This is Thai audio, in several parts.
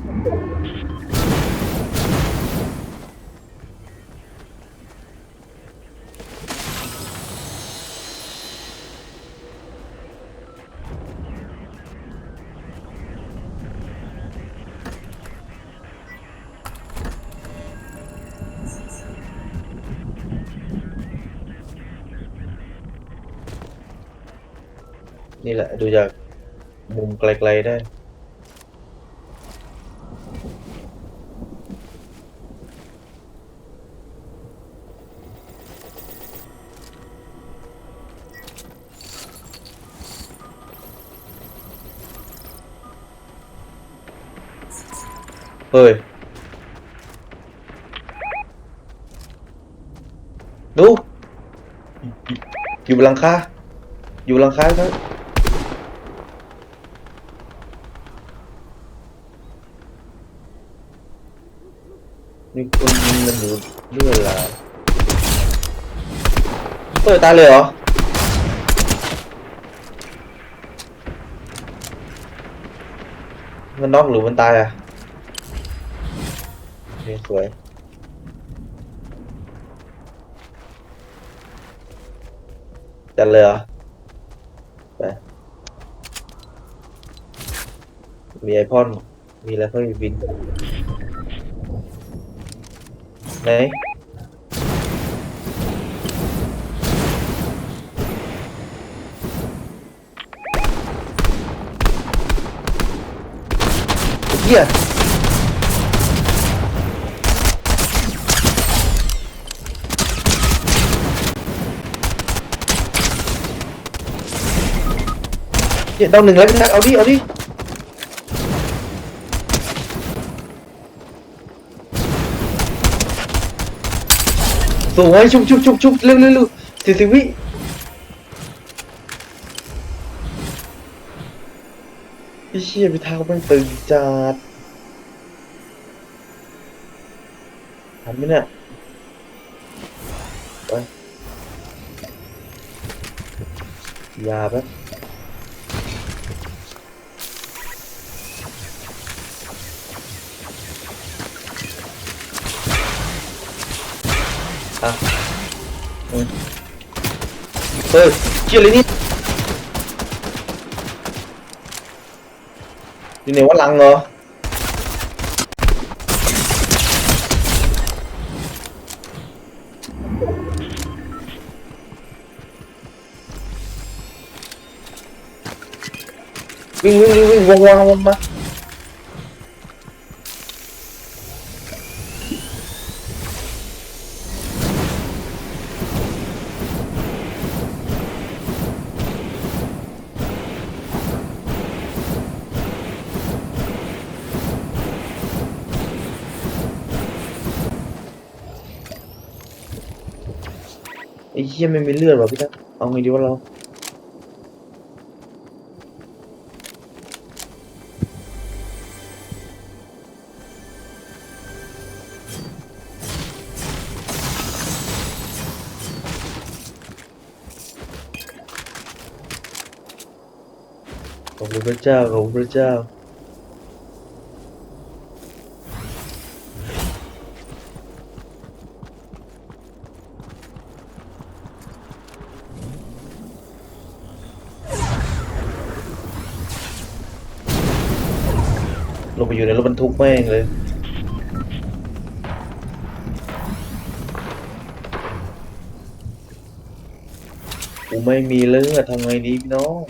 นี่แหละ ดูจากมุมไกลๆได้ เฮ้ย ดู อยู่บนหลังคา อยู่บนหลังคาครับมีคนยิงมันอยู่เรื่อยละเปิดตายเลยเหรอมันน็อกหรือมันตายอะ สวยจัดเลยเหรอไปมีไอพอน มีแล้วก็มีบินไหนเฮีย เฮียดาวหนึ่งแล้วพี่ทักเอาดิเอาดิสวยชุบชุบชุบชุบเร็วเร็วเร็วสี่สิบวิไอ้เชี่ยพี่ท้าเขาเป็นตึงจัดทันไหมเนี่ยไปยาแป๊บ อะอืมเฮ้ยเชี่ยเลยนี่อยู่ไหน ไอ้เหี้ยไม่มีเลือดว่ะพี่ทักเอาไงดีวะเราขอบคุณพระเจ้าขอบคุณพระเจ้า ลงไปอยู่ในรถบรรทุกแม่งเลย กูไม่มีเลือดทำไงดีพี่น้อง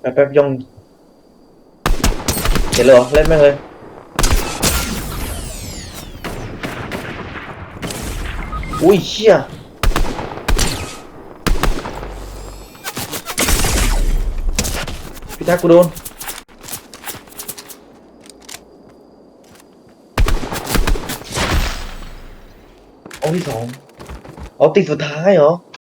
แป๊บแป๊บย่อง เห็นเลยเหรอ เล่นไหมงเลยอุ้ยเชี่ย พี่ทักกูโดนเอาที่สองเอาติดสุดท้ายเหรอ